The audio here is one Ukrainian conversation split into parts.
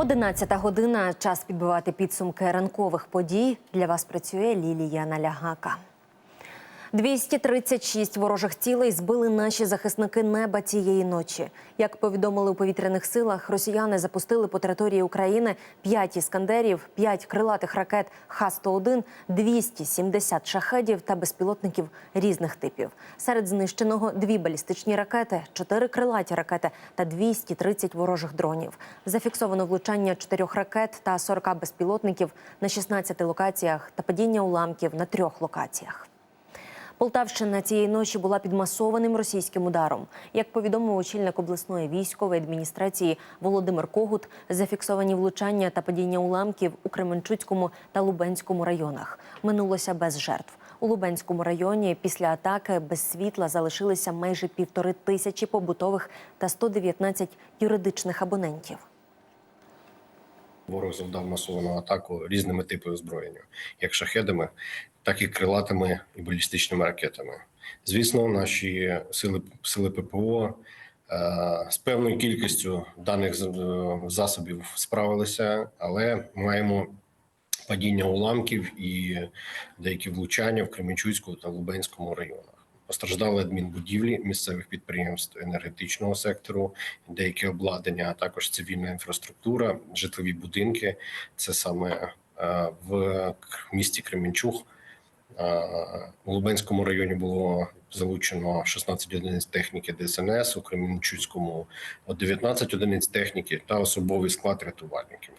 Одинадцята година. Час підбивати підсумки ранкових подій. Для вас працює Лілія Налягака. 236 ворожих цілей збили наші захисники неба цієї ночі. Як повідомили у повітряних силах, росіяни запустили по території України 5 іскандерів, 5 крилатих ракет Х-101, 270 шахедів та безпілотників різних типів. Серед знищеного дві балістичні ракети, 4 крилаті ракети та 230 ворожих дронів. Зафіксовано влучання 4 ракет та 40 безпілотників на 16 локаціях та падіння уламків на трьох локаціях. Полтавщина цієї ночі була під масованим російським ударом. Як повідомив очільник обласної військової адміністрації Володимир Когут, зафіксовані влучання та падіння уламків у Кременчуцькому та Лубенському районах. Минулося без жертв. У Лубенському районі після атаки без світла залишилися майже півтори тисячі побутових та 119 юридичних абонентів. Ворог завдав масовану атаку різними типами озброєння, як шахедами, так і крилатими і балістичними ракетами. Звісно, наші сили сили ППО е, з певною кількістю даних е, засобів справилися, але маємо падіння уламків і деякі влучання в Кременчуцькому та Лубенському районах. Постраждали адмінбудівлі місцевих підприємств енергетичного сектору, деякі обладнання, а також цивільна інфраструктура, житлові будинки. Це саме е, в місті Кременчуг. Е, У Лубенському районі було залучено 16 одиниць техніки ДСНС, у Кременчуцькому 19 одиниць техніки та особовий склад рятувальників.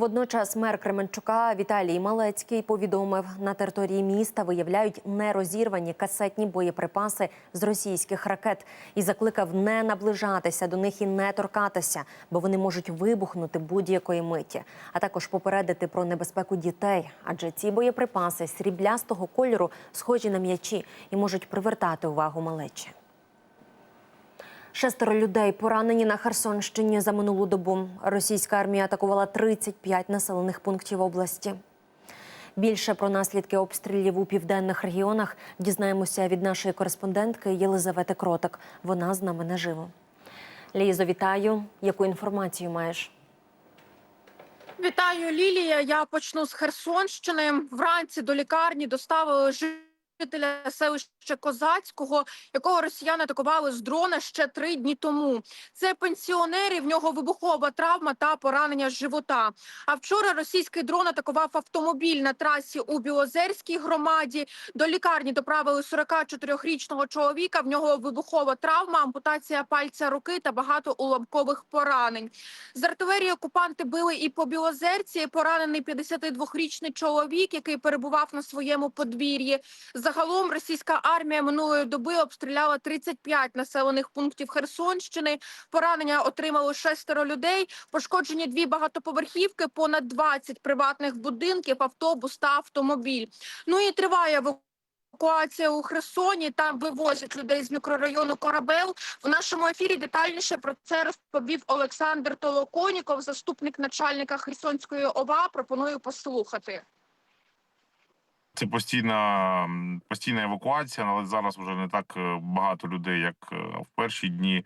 Водночас мер Кременчука Віталій Малецький повідомив, на території міста виявляють нерозірвані касетні боєприпаси з російських ракет і закликав не наближатися до них і не торкатися, бо вони можуть вибухнути будь-якої миті. А також попередити про небезпеку дітей, адже ці боєприпаси сріблястого кольору схожі на м'ячі і можуть привертати увагу малечі. Шестеро людей поранені на Херсонщині за минулу добу. Російська армія атакувала 35 населених пунктів області. Більше про наслідки обстрілів у південних регіонах дізнаємося від нашої кореспондентки Єлизавети Кротик. Вона з нами наживо. Лізо, вітаю. Яку інформацію маєш? Вітаю, Лілія. Я почну з Херсонщини. Вранці до лікарні доставили жителя селища Козацького, якого росіяни атакували з дрона ще три дні тому. Це пенсіонер, і в нього вибухова травма та поранення живота. А вчора російський дрон атакував автомобіль на трасі у Білозерській громаді. До лікарні доправили 44-річного чоловіка. В нього вибухова травма, ампутація пальця руки та багато уламкових поранень. З артилерії окупанти били і по Білозерці. Поранений 52-річний чоловік, який перебував на своєму подвір'ї. Загалом російська армія минулої доби обстріляла 35 населених пунктів Херсонщини. Поранення отримали шестеро людей. Пошкоджені дві багатоповерхівки, понад 20 приватних будинків, автобус та автомобіль. Ну і триває евакуація у Херсоні. Там вивозять людей з мікрорайону Корабел. В нашому ефірі детальніше про це розповів Олександр Толоконіков, заступник начальника Херсонської ОВА. Пропоную послухати. Це постійна постійна евакуація, але зараз вже не так е, багато людей, як е, в перші дні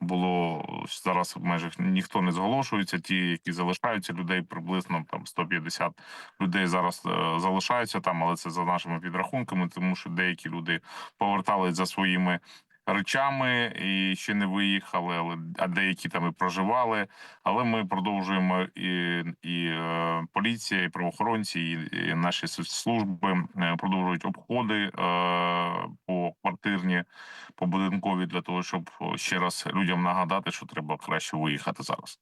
було. Зараз майже ніхто не зголошується. Ті, які залишаються, людей приблизно там 150 людей зараз е, залишаються там, але це за нашими підрахунками, тому що деякі люди повертались за своїми речами і ще не виїхали, але а деякі там і проживали. Але ми продовжуємо і, і е, поліція, і правоохоронці, і, і наші служби е, продовжують обходи е, по квартирні, по будинкові для того, щоб ще раз людям нагадати, що треба краще виїхати зараз.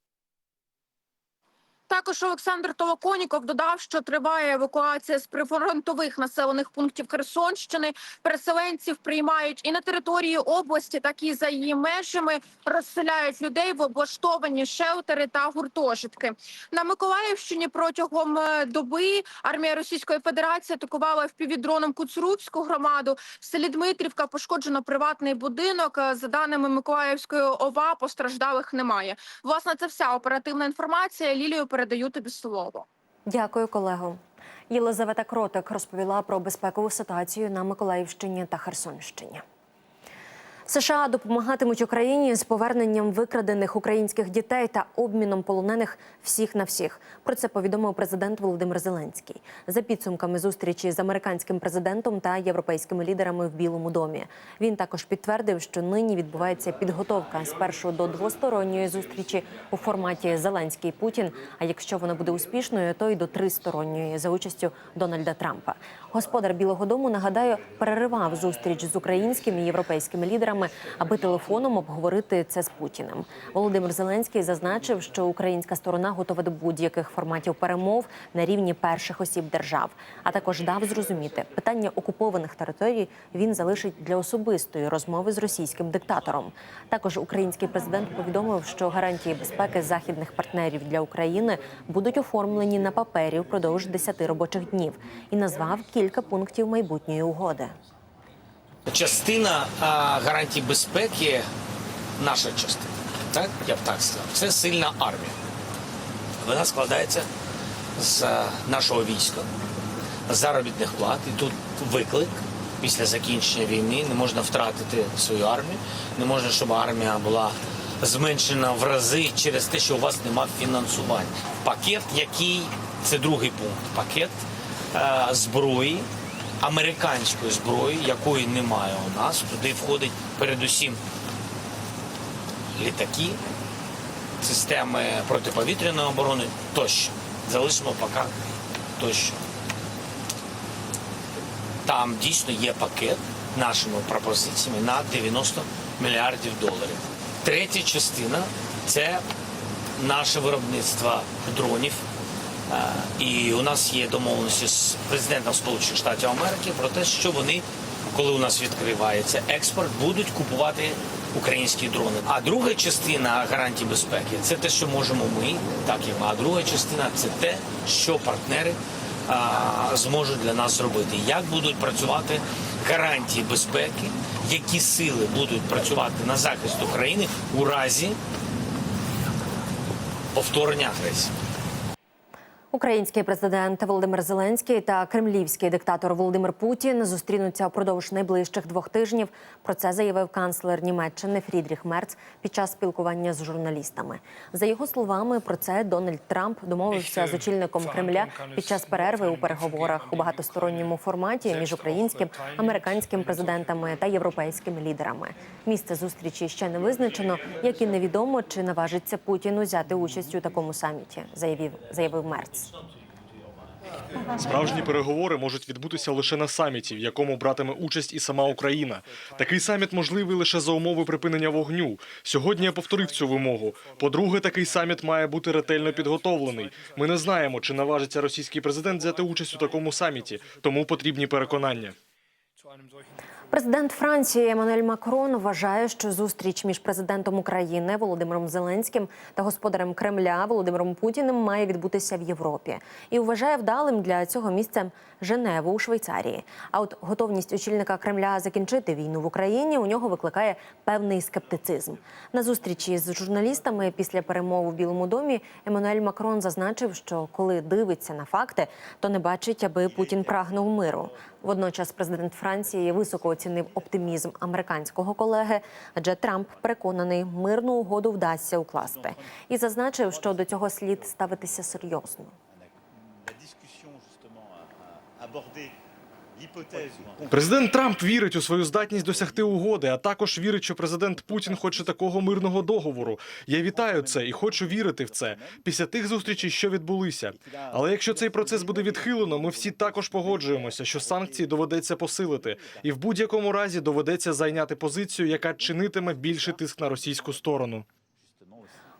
Також Олександр Толоконіков додав, що триває евакуація з прифронтових населених пунктів Херсонщини. Переселенців приймають і на території області, так і за її межами розселяють людей в облаштовані шелтери та гуртожитки. На Миколаївщині протягом е, доби армія Російської Федерації атакувала впівдроном Куцурубську громаду. В селі Дмитрівка пошкоджено приватний будинок. Е, За даними Миколаївської ОВА, постраждалих немає. Власне, це вся оперативна інформація. Лілію передаю тобі слово. Дякую, колего. Єлизавета Кротик розповіла про безпекову ситуацію на Миколаївщині та Херсонщині. США допомагатимуть Україні з поверненням викрадених українських дітей та обміном полонених всіх на всіх. Про це повідомив президент Володимир Зеленський за підсумками зустрічі з американським президентом та європейськими лідерами в Білому домі. Він також підтвердив, що нині відбувається підготовка спершу до двосторонньої зустрічі у форматі Зеленський Путін. А якщо вона буде успішною, то й до тристоронньої за участю Дональда Трампа. Господар Білого Дому нагадаю переривав зустріч з українськими і європейськими лідерами, аби телефоном обговорити це з Путіним. Володимир Зеленський зазначив, що українська сторона готова до будь-яких форматів перемов на рівні перших осіб держав. А також дав зрозуміти, питання окупованих територій він залишить для особистої розмови з російським диктатором. Також український президент повідомив, що гарантії безпеки західних партнерів для України будуть оформлені на папері впродовж 10 робочих днів і назвав кілька пунктів майбутньої угоди. Частина а, гарантій безпеки, наша частина, так я б так сказав, це сильна армія. Вона складається з нашого війська, заробітних плат. І тут виклик після закінчення війни. Не можна втратити свою армію, не можна, щоб армія була зменшена в рази через те, що у вас нема фінансування. Пакет, який це другий пункт, пакет зброї американської зброї, якої немає у нас. Туди входить передусім літаки, системи протиповітряної оборони тощо. Залишимо поки тощо. Там дійсно є пакет нашими пропозиціями на 90 мільярдів доларів. Третя частина це наше виробництво дронів. І у нас є домовленості з президентом Сполучених Штатів Америки про те, що вони, коли у нас відкривається експорт, будуть купувати українські дрони. А друга частина гарантій безпеки це те, що можемо ми, так і ми. А друга частина це те, що партнери а, зможуть для нас зробити. Як будуть працювати гарантії безпеки, які сили будуть працювати на захист України у разі повторення агресії. Український президент Володимир Зеленський та кремлівський диктатор Володимир Путін зустрінуться впродовж найближчих двох тижнів. Про це заявив канцлер Німеччини Фрідріх Мерц під час спілкування з журналістами. За його словами, про це Дональд Трамп домовився з очільником Кремля під час перерви у переговорах у багатосторонньому форматі між українським, американським президентами та європейськими лідерами. Місце зустрічі ще не визначено, як і невідомо, чи наважиться Путін узяти участь у такому саміті, заявив заявив Мерц. Справжні переговори можуть відбутися лише на саміті, в якому братиме участь і сама Україна. Такий саміт можливий лише за умови припинення вогню. Сьогодні я повторив цю вимогу. По-друге, такий саміт має бути ретельно підготовлений. Ми не знаємо, чи наважиться російський президент взяти участь у такому саміті, тому потрібні переконання. Президент Франції Еммануель Макрон вважає, що зустріч між президентом України Володимиром Зеленським та господарем Кремля Володимиром Путіним має відбутися в Європі. І вважає вдалим для цього місцем Женеву у Швейцарії. А от готовність очільника Кремля закінчити війну в Україні у нього викликає певний скептицизм. На зустрічі з журналістами після перемови в Білому домі Еммануель Макрон зазначив, що коли дивиться на факти, то не бачить, аби Путін прагнув миру. Водночас президент Франції високо оцінив оптимізм американського колеги, адже Трамп переконаний, мирну угоду вдасться укласти, і зазначив, що до цього слід ставитися серйозно. Президент Трамп вірить у свою здатність досягти угоди, а також вірить, що президент Путін хоче такого мирного договору. Я вітаю це і хочу вірити в це після тих зустрічей, що відбулися. Але якщо цей процес буде відхилено, ми всі також погоджуємося, що санкції доведеться посилити, і в будь-якому разі доведеться зайняти позицію, яка чинитиме більший тиск на російську сторону.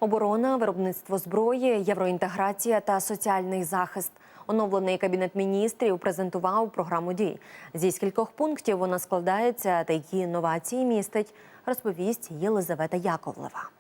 Оборона, виробництво зброї, євроінтеграція та соціальний захист. Оновлений кабінет міністрів презентував програму дій. Зі скількох пунктів вона складається та які інновації містить, розповість Єлизавета Яковлева.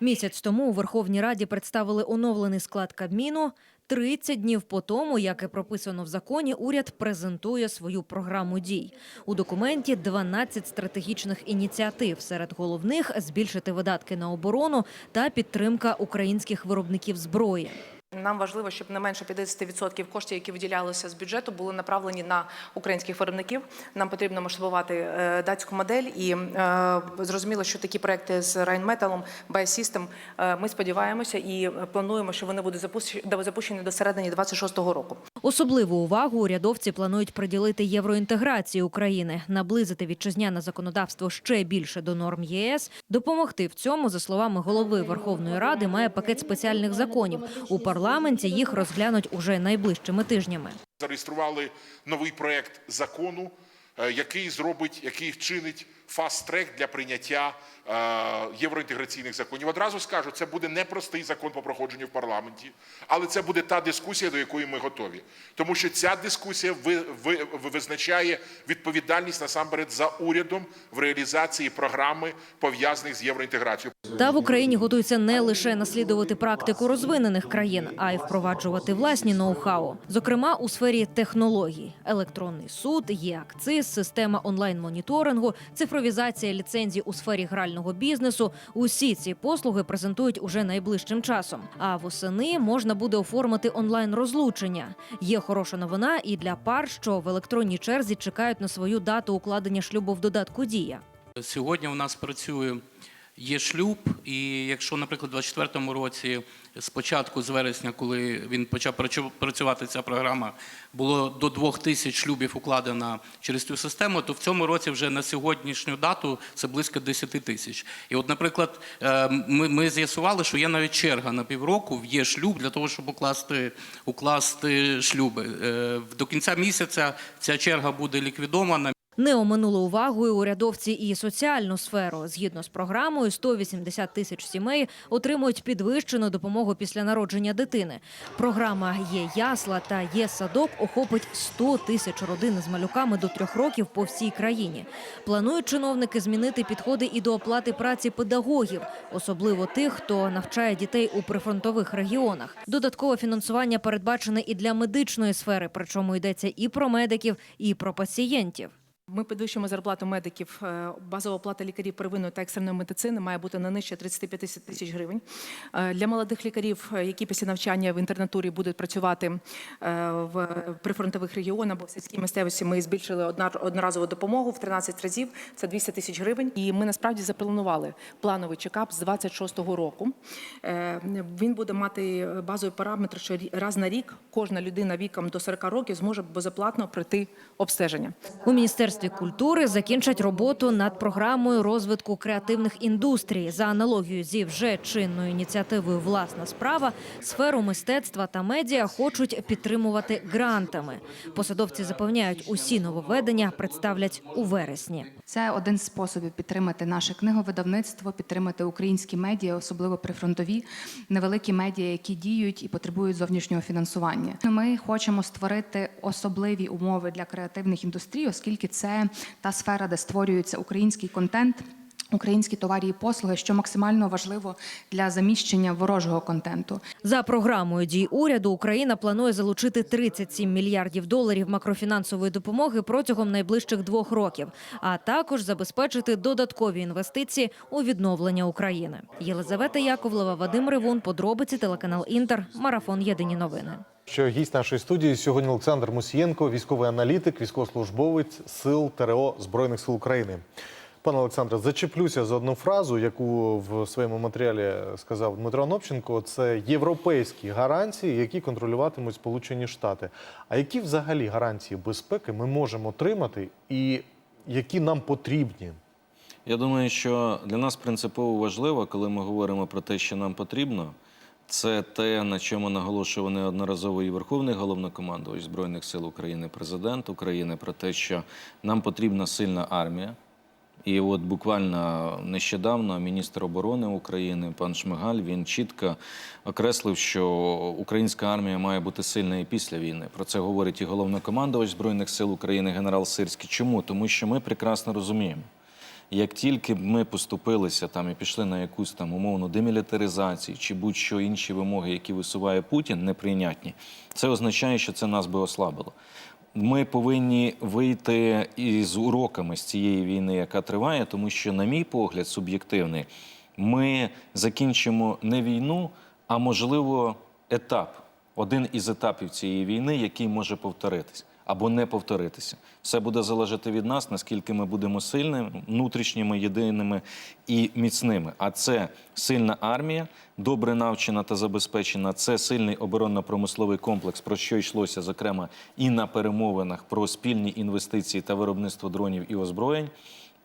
Місяць тому у Верховній Раді представили оновлений склад Кабміну. 30 днів по тому, як і прописано в законі, уряд презентує свою програму дій. У документі 12 стратегічних ініціатив. Серед головних збільшити видатки на оборону та підтримка українських виробників зброї. Нам важливо, щоб не менше 50% коштів, які виділялися з бюджету, були направлені на українських виробників. Нам потрібно масштабувати е, датську модель, і е, зрозуміло, що такі проекти з Rheinmetall, Biosystem, е, ми сподіваємося і плануємо, що вони будуть запущені до середини 26-го року. Особливу увагу урядовці планують приділити євроінтеграції України, наблизити вітчизняне законодавство ще більше до норм ЄС. Допомогти в цьому, за словами голови Верховної Ради, має пакет спеціальних законів. У парламенті їх розглянуть уже найближчими тижнями. зареєстрували новий проект закону, е, який зробить, який вчинить фаст-трек для прийняття е, євроінтеграційних законів. Одразу скажу, це буде непростий закон по проходженню в парламенті, але це буде та дискусія, до якої ми готові. Тому що ця дискусія ви, ви, ви- визначає відповідальність насамперед за урядом в реалізації програми, пов'язаних з євроінтеграцією. Та в Україні готуються не лише наслідувати практику розвинених країн, а й впроваджувати власні ноу-хау. Зокрема, у сфері технологій: електронний суд, є акциз, система онлайн-моніторингу, цифровізація ліцензій у сфері грального бізнесу. Усі ці послуги презентують уже найближчим часом. А восени можна буде оформити онлайн розлучення. Є хороша новина і для пар, що в електронній черзі чекають на свою дату укладення шлюбу в додатку Дія. Сьогодні у нас працює є шлюб, і якщо, наприклад, у 2024 році, спочатку з вересня, коли він почав працю- працювати ця програма, було до двох тисяч шлюбів укладено через цю систему, то в цьому році вже на сьогоднішню дату це близько 10 тисяч. І от, наприклад, е, ми, ми з'ясували, що є навіть черга на півроку є шлюб для того, щоб укласти, укласти шлюби. Е, До кінця місяця ця черга буде ліквідована. Не оминули увагою урядовці і соціальну сферу. Згідно з програмою, 180 тисяч сімей отримують підвищену допомогу після народження дитини. Програма є ясла та є садок охопить 100 тисяч родин з малюками до трьох років по всій країні. Планують чиновники змінити підходи і до оплати праці педагогів, особливо тих, хто навчає дітей у прифронтових регіонах. Додаткове фінансування передбачене і для медичної сфери, причому йдеться і про медиків, і про пацієнтів. Ми підвищуємо зарплату медиків. Е, Базова плата лікарів первинної та екстреної медицини має бути не нижче 35 тисяч гривень. Е, Для молодих лікарів, е, які після навчання в інтернатурі будуть працювати в прифронтових регіонах або в сільській місцевості, ми збільшили одноразову допомогу в 13 разів. Це 200 тисяч гривень. І ми насправді запланували плановий чекап з 26-го року. Він буде мати базовий параметр, що раз на рік кожна людина віком до 40 років зможе безоплатно пройти обстеження. У міністерстві культури закінчать роботу над програмою розвитку креативних індустрій за аналогією зі вже чинною ініціативою Власна справа сферу мистецтва та медіа хочуть підтримувати грантами. Посадовці запевняють, усі нововведення представлять у вересні. Це один з способів підтримати наше книговидавництво, підтримати українські медіа, особливо прифронтові, невеликі медіа, які діють і потребують зовнішнього фінансування. Ми хочемо створити особливі умови для креативних індустрій, оскільки це та сфера, де створюється український контент. Українські товарі і послуги, що максимально важливо для заміщення ворожого контенту. За програмою дій уряду Україна планує залучити 37 мільярдів доларів макрофінансової допомоги протягом найближчих двох років, а також забезпечити додаткові інвестиції у відновлення України. Єлизавета Яковлева, Вадим Ривун, подробиці телеканал Інтер, марафон Єдині новини. Що гість нашої студії сьогодні Олександр Мусієнко, військовий аналітик, військовослужбовець сил ТРО Збройних сил України. Пане Олександре, зачеплюся за одну фразу, яку в своєму матеріалі сказав Дмитро Нопченко. Це європейські гарантії, які контролюватимуть Сполучені Штати. А які взагалі гарантії безпеки ми можемо отримати, і які нам потрібні? Я думаю, що для нас принципово важливо, коли ми говоримо про те, що нам потрібно, це те, на чому наголошував неодноразово і Верховний головнокомандувач Збройних сил України, президент України, про те, що нам потрібна сильна армія. І от буквально нещодавно міністр оборони України пан Шмигаль він чітко окреслив, що українська армія має бути сильна і після війни. Про це говорить і головнокомандувач збройних сил України генерал Сирський. Чому? Тому що ми прекрасно розуміємо. Як тільки ми поступилися там і пішли на якусь там умовну демілітаризацію чи будь-що інші вимоги, які висуває Путін, неприйнятні, це означає, що це нас би ослабило. Ми повинні вийти із уроками з цієї війни, яка триває, тому що, на мій погляд, суб'єктивний, ми закінчимо не війну, а можливо етап, один із етапів цієї війни, який може повторитись або не повторитися. Все буде залежати від нас, наскільки ми будемо сильними, внутрішніми, єдиними і міцними. А це сильна армія, добре навчена та забезпечена. Це сильний оборонно-промисловий комплекс, про що йшлося, зокрема, і на перемовинах про спільні інвестиції та виробництво дронів і озброєнь.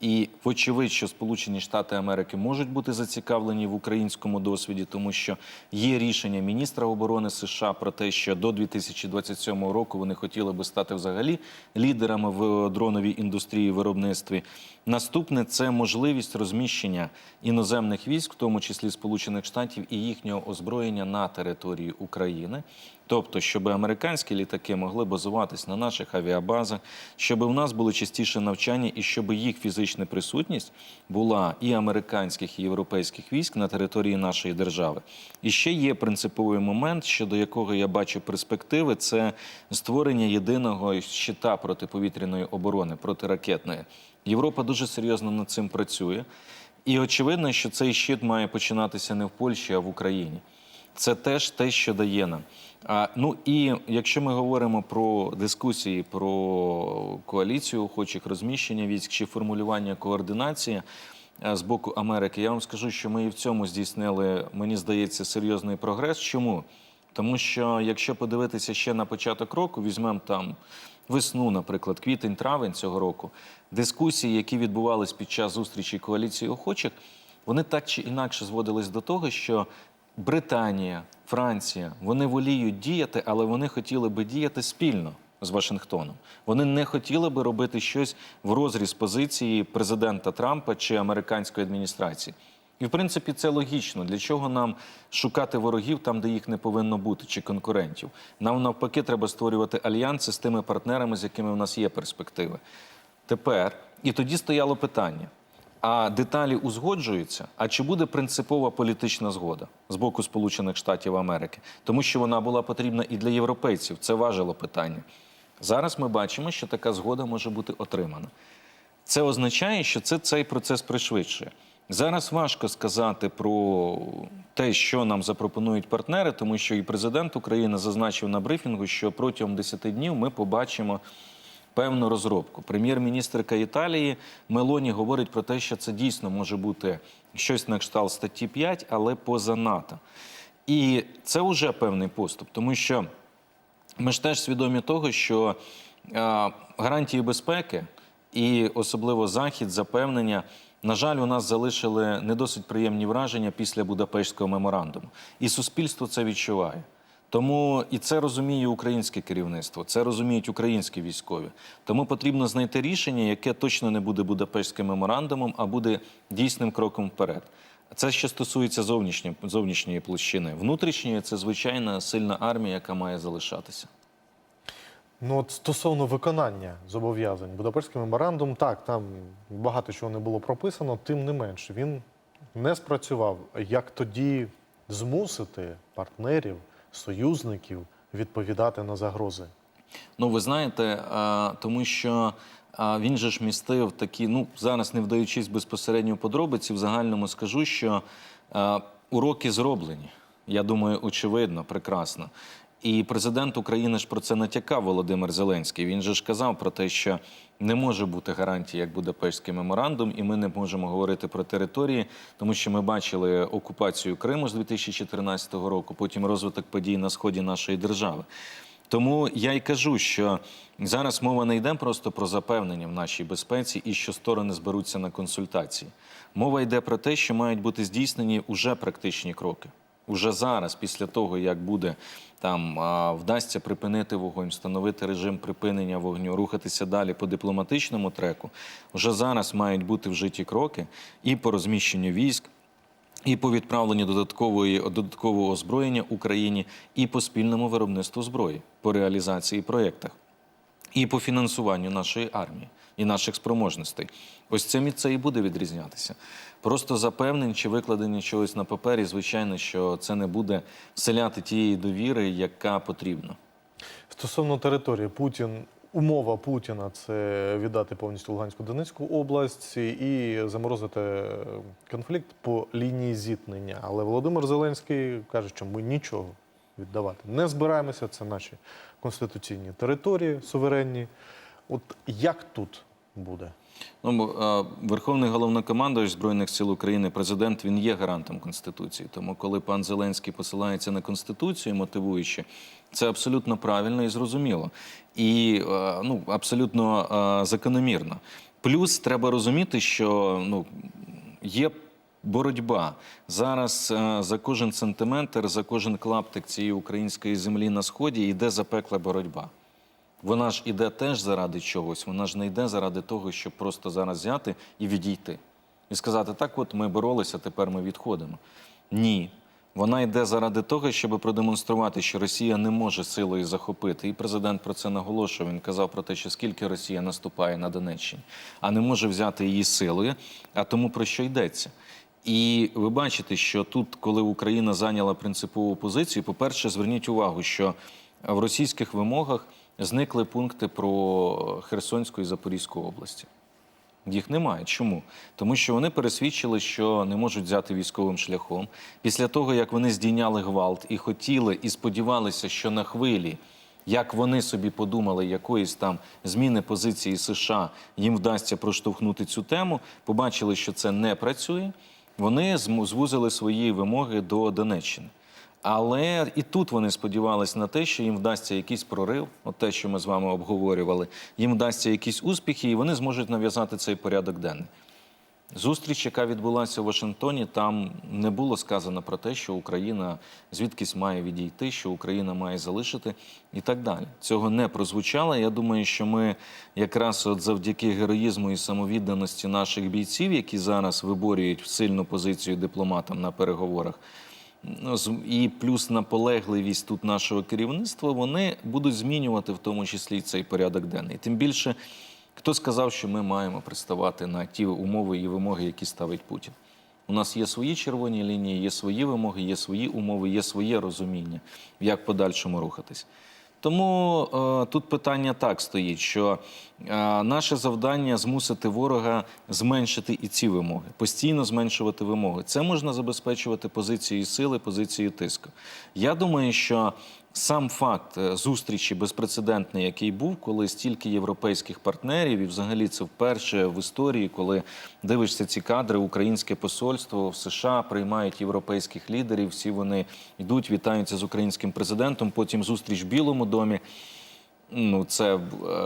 І вочевидь, що Сполучені Штати Америки можуть бути зацікавлені в українському досвіді, тому що є рішення міністра оборони США про те, що до 2027 року вони хотіли би стати взагалі лідерами в дроновій індустрії виробництві. Наступне це можливість розміщення іноземних військ, в тому числі Сполучених Штатів, і їхнього озброєння на території України. Тобто, щоб американські літаки могли базуватись на наших авіабазах, щоб у нас були частіше навчання і щоб їх фізична присутність була і американських, і європейських військ на території нашої держави. І ще є принциповий момент, щодо якого я бачу перспективи, це створення єдиного щита протиповітряної оборони протиракетної. Європа дуже серйозно над цим працює. І очевидно, що цей щит має починатися не в Польщі, а в Україні. Це теж те, що дає нам. Ну і якщо ми говоримо про дискусії про коаліцію охочих розміщення військ чи формулювання координації е, з боку Америки, я вам скажу, що ми і в цьому здійснили, мені здається, серйозний прогрес. Чому? Тому що якщо подивитися ще на початок року, візьмемо там весну, наприклад, квітень-травень цього року, дискусії, які відбувались під час зустрічі коаліції охочих, вони так чи інакше зводились до того, що Британія, Франція, вони воліють діяти, але вони хотіли би діяти спільно з Вашингтоном. Вони не хотіли би робити щось в розріз позиції президента Трампа чи американської адміністрації. І в принципі це логічно. Для чого нам шукати ворогів там, де їх не повинно бути, чи конкурентів? Нам навпаки треба створювати альянси з тими партнерами, з якими в нас є перспективи. Тепер і тоді стояло питання: а деталі узгоджуються? А чи буде принципова політична згода з боку Сполучених Штатів Америки? Тому що вона була потрібна і для європейців. Це важило питання. Зараз ми бачимо, що така згода може бути отримана. Це означає, що це цей процес пришвидшує. Зараз важко сказати про те, що нам запропонують партнери, тому що і президент України зазначив на брифінгу, що протягом 10 днів ми побачимо певну розробку. Прем'єр-міністрка Італії Мелоні говорить про те, що це дійсно може бути щось на кшталт статті 5, але поза НАТО. І це вже певний поступ, тому що ми ж теж свідомі того, що е, гарантії безпеки і особливо захід, запевнення, на жаль, у нас залишили не досить приємні враження після Будапештського меморандуму. І суспільство це відчуває. Тому і це розуміє українське керівництво, це розуміють українські військові. Тому потрібно знайти рішення, яке точно не буде Будапештським меморандумом, а буде дійсним кроком вперед. Це що стосується зовнішньої, зовнішньої площини. Внутрішньої це звичайна сильна армія, яка має залишатися. Ну, от стосовно виконання зобов'язань, Будапештський меморандум, так, там багато чого не було прописано, тим не менш, він не спрацював. Як тоді змусити партнерів, союзників відповідати на загрози? Ну, ви знаєте, тому що він же ж містив такі, ну зараз не вдаючись безпосередньо в подробиці, в загальному скажу, що уроки зроблені. Я думаю, очевидно, прекрасно. І президент України ж про це натякав Володимир Зеленський. Він же ж казав про те, що не може бути гарантії, як Будапештський меморандум, і ми не можемо говорити про території, тому що ми бачили окупацію Криму з 2014 року, потім розвиток подій на сході нашої держави. Тому я й кажу, що зараз мова не йде просто про запевнення в нашій безпеці і що сторони зберуться на консультації. Мова йде про те, що мають бути здійснені уже практичні кроки. Уже зараз, після того, як буде там вдасться припинити вогонь, встановити режим припинення вогню, рухатися далі по дипломатичному треку, вже зараз мають бути вжиті кроки і по розміщенню військ, і по відправленню додаткової додаткового озброєння Україні, і по спільному виробництву зброї, по реалізації проєктах, і по фінансуванню нашої армії і наших спроможностей. Ось цим і це і буде відрізнятися. Просто запевнень чи викладення чогось на папері, звичайно, що це не буде вселяти тієї довіри, яка потрібна. Стосовно території, Путін, умова Путіна це віддати повністю Луганську Донецьку область і заморозити конфлікт по лінії зіткнення. Але Володимир Зеленський каже, що ми нічого віддавати не збираємося. Це наші конституційні території, суверенні. От як тут буде? Ну, Верховний головнокомандувач Збройних сил України, президент, він є гарантом Конституції. Тому, коли пан Зеленський посилається на Конституцію, мотивуючи, це абсолютно правильно і зрозуміло. І ну, абсолютно закономірно. Плюс треба розуміти, що ну, є боротьба. Зараз за кожен сантиметр, за кожен клаптик цієї української землі на сході йде запекла боротьба. Вона ж іде теж заради чогось. Вона ж не йде заради того, щоб просто зараз взяти і відійти. І сказати, так от ми боролися, тепер ми відходимо. Ні. Вона йде заради того, щоб продемонструвати, що Росія не може силою захопити. І президент про це наголошував. Він казав про те, що скільки Росія наступає на Донеччині, а не може взяти її силою. А тому про що йдеться? І ви бачите, що тут, коли Україна зайняла принципову позицію, по-перше, зверніть увагу, що в російських вимогах зникли пункти про Херсонську і Запорізьку області. Їх немає. Чому? Тому що вони пересвідчили, що не можуть взяти військовим шляхом. Після того, як вони здійняли гвалт і хотіли, і сподівалися, що на хвилі, як вони собі подумали, якоїсь там зміни позиції США їм вдасться проштовхнути цю тему, побачили, що це не працює. Вони звузили свої вимоги до Донеччини. Але і тут вони сподівалися на те, що їм вдасться якийсь прорив, от те, що ми з вами обговорювали, їм вдасться якісь успіхи, і вони зможуть нав'язати цей порядок денний. Зустріч, яка відбулася в Вашингтоні, там не було сказано про те, що Україна звідкись має відійти, що Україна має залишити і так далі. Цього не прозвучало. Я думаю, що ми якраз от завдяки героїзму і самовідданості наших бійців, які зараз виборюють сильну позицію дипломатам на переговорах, і плюс наполегливість тут нашого керівництва, вони будуть змінювати в тому числі цей порядок денний. Тим більше, хто сказав, що ми маємо приставати на ті умови і вимоги, які ставить Путін. У нас є свої червоні лінії, є свої вимоги, є свої умови, є своє розуміння, як подальшому рухатись. Тому е, тут питання так стоїть, що е, наше завдання змусити ворога зменшити і ці вимоги, постійно зменшувати вимоги. Це можна забезпечувати позицією сили, позицією тиску. Я думаю, що сам факт е, зустрічі безпрецедентний, який був, коли стільки європейських партнерів, і взагалі це вперше в історії, коли дивишся ці кадри, українське посольство в США приймають європейських лідерів. Всі вони йдуть, вітаються з українським президентом. Потім зустріч в Білому домі. Ну, це е,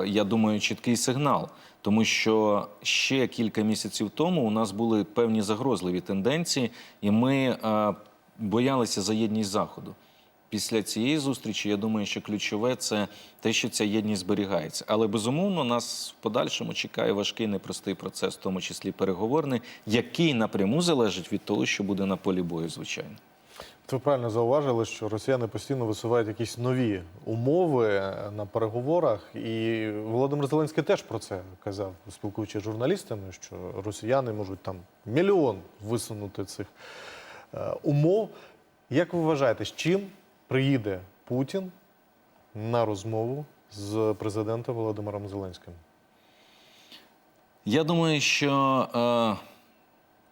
я думаю, чіткий сигнал, тому що ще кілька місяців тому у нас були певні загрозливі тенденції, і ми е, боялися за єдність заходу. Після цієї зустрічі я думаю, що ключове це те, що ця єдність зберігається. Але безумовно нас в подальшому чекає важкий непростий процес, в тому числі переговорний, який напряму залежить від того, що буде на полі бою, звичайно. Ви правильно зауважили, що росіяни постійно висувають якісь нові умови на переговорах. І Володимир Зеленський теж про це казав, спілкуючись з журналістами, що росіяни можуть там мільйон висунути цих е, умов. Як ви вважаєте, з чим приїде Путін на розмову з президентом Володимиром Зеленським? Я думаю, що е,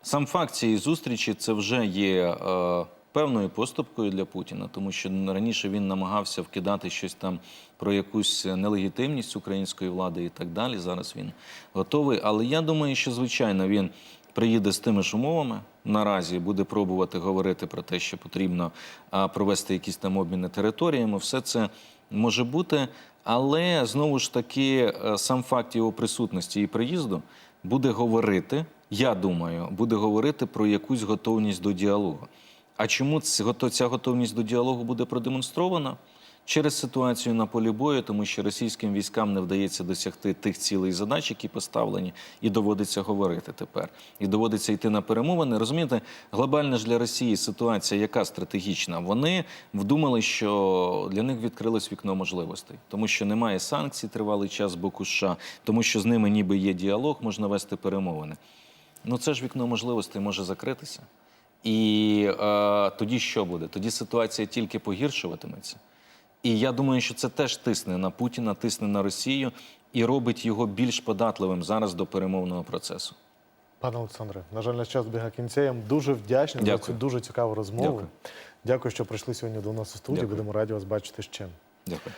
сам факт цієї зустрічі це вже є е, певною поступкою для Путіна, тому що раніше він намагався вкидати щось там про якусь нелегітимність української влади і так далі. Зараз він готовий. Але я думаю, що звичайно він приїде з тими ж умовами. Наразі буде пробувати говорити про те, що потрібно провести якісь там обміни територіями. Все це може бути, але знову ж таки е, сам факт його присутності і приїзду буде говорити. Я думаю, буде говорити про якусь готовність до діалогу. А чому ця готовність до діалогу буде продемонстрована? Через ситуацію на полі бою, тому що російським військам не вдається досягти тих цілей і задач, які поставлені, і доводиться говорити тепер. І доводиться йти на перемовини. Розумієте, глобальна ж для Росії ситуація, яка стратегічна? Вони вдумали, що для них відкрилось вікно можливостей, тому що немає санкцій тривалий час з боку США, тому що з ними ніби є діалог, можна вести перемовини. Ну це ж вікно можливостей може закритися. І е, тоді що буде? Тоді ситуація тільки погіршуватиметься. І я думаю, що це теж тисне на Путіна, тисне на Росію і робить його більш податливим зараз до перемовного процесу. Пане Олександре, на жаль, наш час біга кінця. Я вам дуже вдячний за цю дуже цікаву розмову. Дякую. Дякую, що прийшли сьогодні до нас у студії. Дякую. Будемо раді вас бачити ще. Дякую.